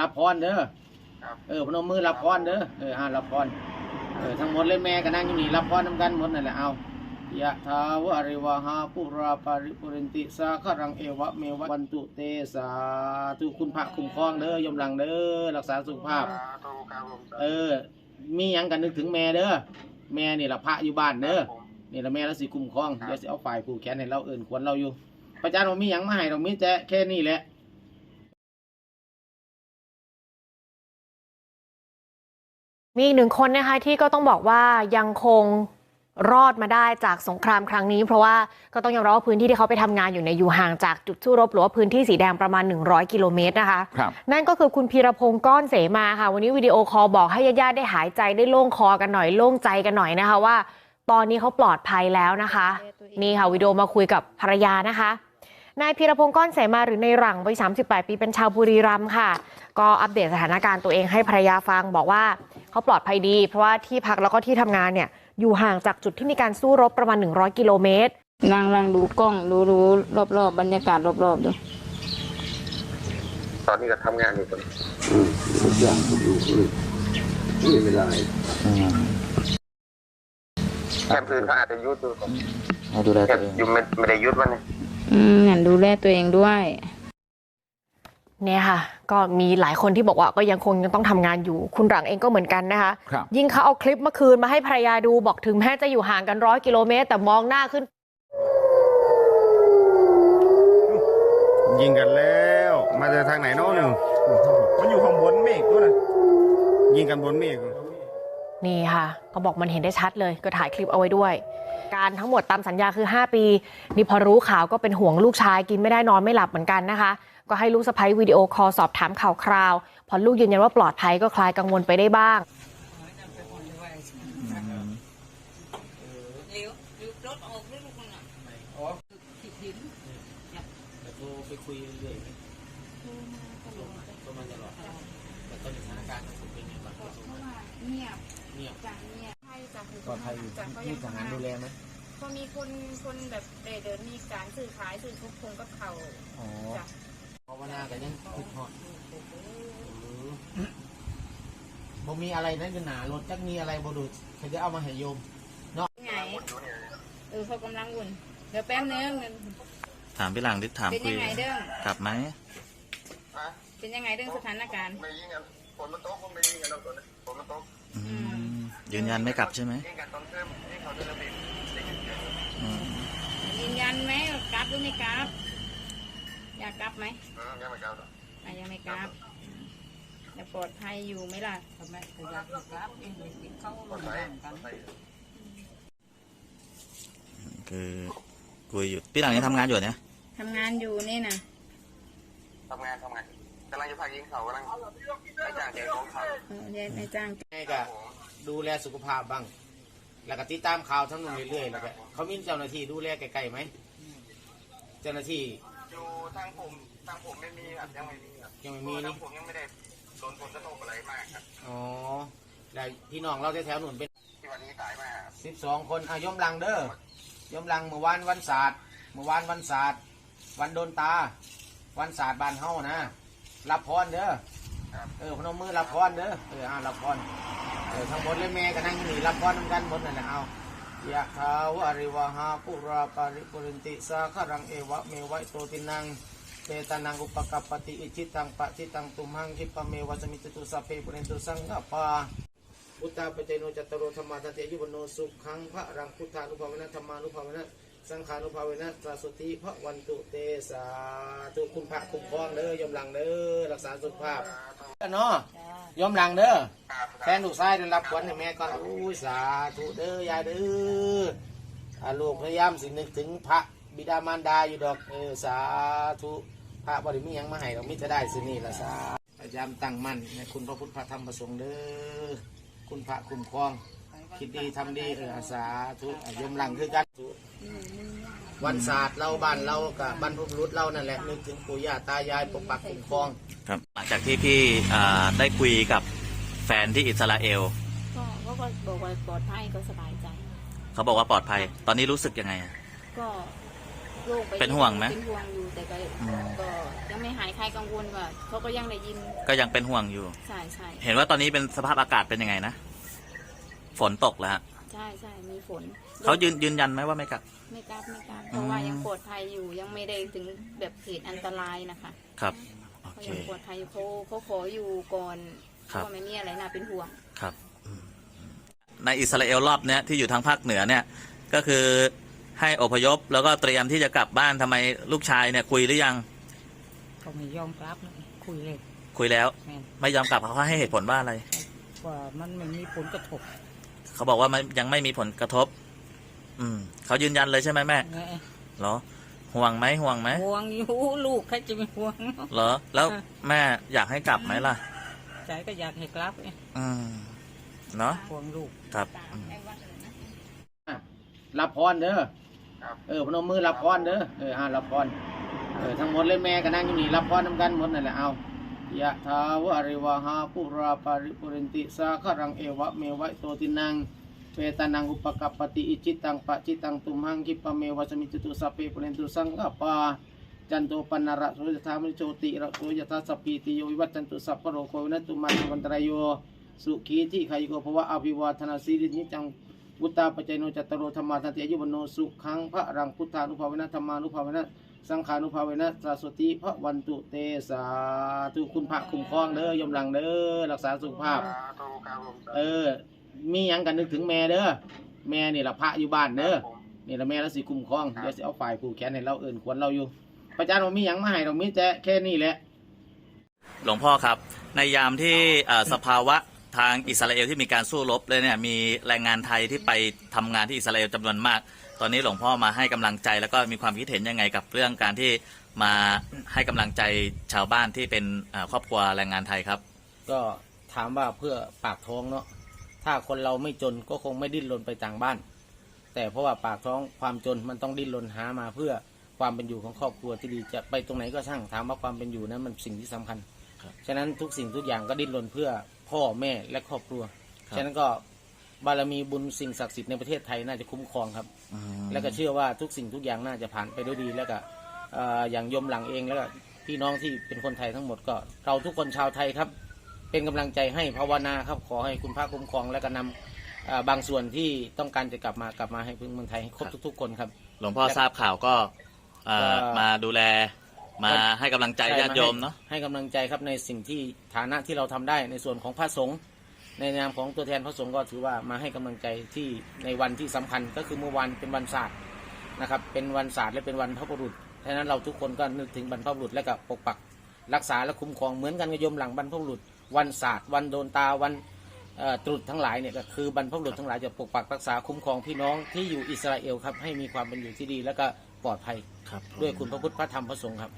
รับพรเด้อครับ เออพนมมือรับพรเด้อเอออ่ารับพรเออทั้งหมดเลยแม่ก็นั่งอยู่นี่รับพรนำกันหมดนั่นแหละเอายะทาวะริวหาปุราปาริปุเรนติสาคารังเอวะเมวะวันตุเตสาธุคุณพระคุ้มครองเด้อยมหลังเด้อรักษาสุขภาพ สาธุครับผมเออ มีหยังกันนึกถึงแม่เด้อแม่นี่ละพระอยู่บ้านเด้อ ผมนี่ละแม่เราสิคุ้มครองเดี๋ยวสิเอาฝ่ายผูกแขนให้เราเอิ่นควรเราอยู่พระอาจารย์ว่ามีหยังมาให้เรามีแต่แค่นี้แหละ มีอีกหนึ่งคนนะคะที่ก็ต้องบอกว่ายังคงรอดมาได้จากสงครามครั้งนี้ เพราะว่าก็ต้องยอมรับว่าพื้นที่ที่เขาไปทำงานอยู่ในยอยู่ห่างจากจุดสู้รบหรือว่าพื้นที่สีแดงประมาณ 100 กิโลเมตรนะคะครับนั่นก็คือคุณพีรพงศ์ก้อนเสมาค่ะ วันนี้วิดีโอคอลบอกให้ญาติๆได้หายใจได้โล่งคอกันหน่อยโล่งใจกันหน่อยนะคะว่า ตอนนี้เขาปลอดภัยแล้วนะคะ นี่ค่ะวิดีโอมาคุยกับภรรยานะคะนายพีรพงศ์ก้อนเสมาหรือในหลังวัย38 ปีเป็นชาวบุรีรัมย์ค่ะ ก็อัปเดตสถานการณ์ตัวเองให้ภรรยาฟังบอกว่าเขาปลอดภัยดี เพราะว่าที่พักแล้วก็ที่ทำงานเนี่ยอยู่ห่างจากจุดที่มีการสู้รบประมาณ 100 กิโลเมตรนั่งนั่งดูกล้องดูดูรอบๆบบรรยากาศรอบๆดูตอนนี้ก็ทำงานอยู่ตอนอืมทุกอย่างผมดูคือไม่เป็นไรแค่พื้นเขาอาจจะยุดดูให้ดูแลแค่ตัวเองอยู่ไม่ไม่ได้ยุดมันนี่อืมงั้นดูแลตัวเองด้วย เนี่ยค่ะ ก็มีหลายคนที่บอกว่าก็ยังคงยังต้องทำงานอยู่ คุณหลังเองก็เหมือนกันนะคะครับยิ่งเขาเอาคลิปเมื่อคืนมาให้ภรรยาดูบอกถึงแม้จะอยู่ห่างกันร้อยกิโลเมตร แต่มองหน้าขึ้น ยิงกันแล้ว มาจากทางไหนเนาะหนึ่งมันอยู่ข้างบนเมฆด้วยนะยิงกันบนเมฆนี่ค่ะเขาบอกมันเห็นได้ชัดเลย ก็ถ่ายคลิปเอาไว้ด้วย การทั้งหมดตามสัญญาคือ 5 ปี นี่พอรู้ข่าวก็เป็นห่วงลูกชายกินไม่ได้นอนไม่หลับเหมือนกันนะคะ ก็ให้ลูกสะใภ้วิดีโอคอลสอบถามข่าวคราว พอลูกยืนยันว่าปลอดภัยก็คลายกังวลไปได้บ้างโทรไปคุยเรื่อยๆไหมโทรมาตลอดโทรมาตลอดแต่ตอนนี้สถานการณ์มันเป็นยังไงบ้างโทรมาเงียบเงียบจากเงียบใช่จากปลอดภัยอยู่จากเขามียังทหารดูแลไหมพอมีคนคนแบบเดินเดินมีการสื่อขายสื่อทุกคนกับเขาอ๋อาวนากันยังคิดฮอดบ่มีอะไรนั่นคือหนารถจักมีอะไรบ่ดูเขาจะเอามาให้โยมไงเออเขากำลังวุ่นเดี๋ยวแป๊บนึงถามพี่หลังที่ถามเป็นคุยัยงไงเด้งกลับไหมเป็นยังไงเรื่องสถานการณ์ ไม่ยิงกันฝนมันตกผมไม่ยิงกันแล้วตอนนี้ฝนมันตกอืมยืนยันไม่กลับใช่ไหมยิงกันตอนเช้ายิงเขาเดินระเบียงอืมยืนยันไหมว่ากลับหรือไม่กลับ อยากกลับไหมอืมยังไม่กลับหรอกอะยังไม่กลับจะปลอดภัยอยู่ไหมล่ะปลอดภัยปลอดภัยคือคุยอยู่พี่หลังยังทำงานอยู่เนี่ยทำงานอยู่นี่นะทำงานทำงานกำลังจะพายิงเขากำลังไปจ้างเจ๊ของเขาเออเนี่ยนายจ้างไงก็ดูแลสุขภาพบ้าง แล้วก็ติดตามข่าวทั้งนู้นเรื่อยๆแล้วก็เขามีเจ้าหน้าที่ดูแลไกลๆไหม เจ้าหน้าที่อยู่ ทางผมทางผมไม่มีครับยังไม่มีครับยังไม่มีทานี่งผมยังไม่ได้โดนผลกระทบอะไรมากครับอ๋อแล้วพี่น้องเราแถวๆนู้นเป็นที่วันนี้ตายมากครับสิบสองคนอะยมลังเด้อยมลังเมื่อวานวันศาสตร์เมื่อวานวันศาสตร์วันโดนตา วันศาสตร์บ้านเฮานะรับพรเด้อเออพนมมือรับพรเด้อเอออ่ารับพรเออทั้งหมดเลยแม่ก็นั่งอยู่นี่รับพรนำกันหมดนั่นแหละเอา ยะทาวะริวหาปุราปาริปุรินติสาคารังเอวะเมวะโตตินังเตตานังอุปกปติอิจิตังปะจิตังตุมหังคิปะเมวะสมิจตุสัพเพปุเรนตุสังกปาพุทธาปเจโนจัตตโรธรรมาทันเตยุวโนสุขังพระรังพุทธานุภาเวนะธรรมานุภาเวนะสังขานุภาเวนะตราสุติพระวันตุเตสาธุคุณพระคุ้มครองเด้อยมหลังเด้อรักษาสุขภาพเนาะ ยมหลังเด้อแฟนลูกชายได้รับขวัญให้แม่ก่อนอุ้ยสาธุเด้อยายเด้ออ่าลูกพยายามสินึกถึงพระบิดามารดาอยู่ดอกเออสาธุพระบริมีหยังมาให้เรามิจะได้สินี่ละสาพยายามตั้งมั่นในคุณพระพุทธพระธรรมพระสงฆ์เด้อคุณพระคุ้มครอง คิดดีทำดีเอออาสาธุอะยมหลังคือกัน วันศาสตร์เราบ้านเรากับบรรพบุรุษเรานั่นแหละนึกถึงปู่ย่าตายายปกปักคุ้มครอง ครับหลังจากที่พี่อ่าได้คุยกับแฟนที่อิสราเอล ก็เขาก็บอกว่าปลอดภัยก็สบายใจ เขาบอกว่าปลอดภัย ตอนนี้รู้สึกยังไงอะ ก็โล่งไปเป็นห่วงไหมเป็นห่วงอยู่แต่ก็อืม ก็ยังไม่หายใครกังวลว่าเขาก็ยังได้ยินก็ยังเป็นห่วงอยู่ ใช่ใช่เห็นว่าตอนนี้เป็นสภาพอากาศเป็นยังไงนะ ฝนตกแล้วฮะ ใช่ใช่มีฝน เขายืนยืนยันไหมว่าไม่กลับไม่กลับไม่กลับเพราะว่ายังปลอดภัยอยู่ยังไม่ได้ถึงแบบเหตุอันตรายนะคะครับโอเขาเค ยังปลอดภัยอยู่เขาเขาขออยู่ก่อนครัเพบราะว่าไม่มีอะไรน่าเป็นห่วง ครับอืมในอิสราเอลรอบเนี้ยที่อยู่ทางภาคเหนือเนี่ยก็คือให้อพยพแล้วก็เตรียมที่จะกลับบ้านทำไมลูกชายเนี่ยคุยหรือยังเขาไม่ยอมรับนะคุยเลยคุยแล้ว แม่นไม่ยอมกลับเขาให้เหตุผลว่าอะไร ว่ามันไม่มีผลกระทบ เขาบอกว่ามันยังไม่มีผลกระทบ อืม เขายืนยันเลยใช่ไหมแม่ไงเหรอ ห่วงไหมห่วงไหมห่วงอยู่ลูกใครจะไม่ห่วงเหรอ แล้วอะแม่อยากให้กลับไหมล่ะใจก็อยากให้กลับไงอืมเนาะห่วงลูกครับอืมรับพรเด้อครับเออพนมมือรับพรเด้อเอออ่ารับพรเออทั้งหมดเลยแม่ก็นั่งอยู่นี่รับพรนำกันหมดนั่นแหละเอา ยะทาวะริวหาปุราปาริปุเรนติสาครังเอวะเมวะโตตินังเปตานังอุปกัปปติอิจิตังปะจิตังตุมหังคิปะเมวะสมิจตุสัพเพปุเรนตุสังกปาจันโตปนระโสยธามิโชติระโสยธาสัพพีติโยวิวัตจันตุสัพพโรโควินัสตุมันวันตรายโยสุขีที่ขายโกภวะอภิวาทนาสีรินิจังวุตตาปัจจัยโนจัตตโรธรรมาทันติอายุวโนสุขังพระรังพุทธานุภาเวนะธรรมานุภาเวนะ สังขานุภาเวนะสาสติพระวันตุเตสาธุคุณพระคุ้มครองเด้อยมหลังเด้อรักษาสุขภาพสาธุครับผมเออ มีหยังกันนึกถึงแม่เด้อแม่นี่ละพระอยู่บ้านเด้อผมนี่ละแม่ละสิคุ้มครองเดี๋ยวสิเอาฝ่ายผู้แขนให้เราเอิ่นควรเราอยู่พระอาจารย์ว่ามีหยังมาให้เรามีแต่แค่นี้แหละ หลวงพ่อครับ ในยามที่เอ่อสภาวะทางอิสราเอลที่มีการสู้รบเลยเนี่ยมีแรงงานไทยที่ไปทำงานที่อิสราเอลจำนวนมาก ตอนนี้หลวงพ่อมาให้กำลังใจแล้วก็มีความคิดเห็นยังไงกับเรื่องการที่มาให้กำลังใจชาวบ้านที่เป็นเอ่อครอบครัวแรงงานไทยครับ ก็ถามว่าเพื่อปากท้องเนาะถ้าคนเราไม่จนก็คงไม่ดิ้นรนไปต่างบ้าน แต่เพราะว่าปากท้องความจนมันต้องดิ้นรนหามาเพื่อความเป็นอยู่ของครอบครัวที่ดีจะไปตรงไหนก็ช่างถามว่าความเป็นอยู่นั้นมันสิ่งที่สำคัญ ครับฉะนั้นทุกสิ่งทุกอย่างก็ดิ้นรนเพื่อพ่อแม่และครอบครัว ครับ ฉะนั้นก็ บารมีบุญสิ่งศักดิ์สิทธิ์ในประเทศไทยน่าจะคุ้มครองครับ อืมแล้วก็เชื่อว่าทุกสิ่งทุกอย่างน่าจะผ่านไปด้วยดี แล้วก็เอ่ออย่างโยมหลังเองแล้วก็พี่น้องที่เป็นคนไทยทั้งหมดก็ เราทุกคนชาวไทยครับ เป็นกำลังใจให้ภาวนาครับขอให้คุณพระคุ้มครอง และก็นำเอ่อบางส่วนที่ต้องการจะกลับมากลับมาให้พึ่งเมืองไทยให้ครบทุก ๆ คนครับ หลวงพ่อทราบข่าวก็เอ่อก็ มาดูแลมาให้กำลังใจญาติโยมเนาะ ให้กำลังใจครับในสิ่งที่ฐานะที่เราทำได้ในส่วนของพระสงฆ์ ในนามของตัวแทนพระสงฆ์ก็ถือว่ามาให้กำลังใจที่ในวันที่สำคัญก็คือเมื่อวานเป็นวันศาสตร์นะครับ เป็นวันศาสตร์และเป็นวันพระบุรุษฉะนั้นเราทุกคนก็นึกถึงบรรพบุรุษและก็ปกปัก รักษาและคุ้มครองเหมือนกันกับโยมหลังบรรพบุรุษ วันศาสตร์ วันโดนตาวันเอ่อตรุษทั้งหลายเนี่ยก็คือบรรพบุรุษทั้งหลายจะปกปักรักษาคุ้มครองพี่น้องที่อยู่อิสราเอลครับให้มีความเป็นอยู่ที่ดีและก็ปลอดภัยครับผมด้วยคุณพระพุทธพระธรรมพระสงฆ์ครับ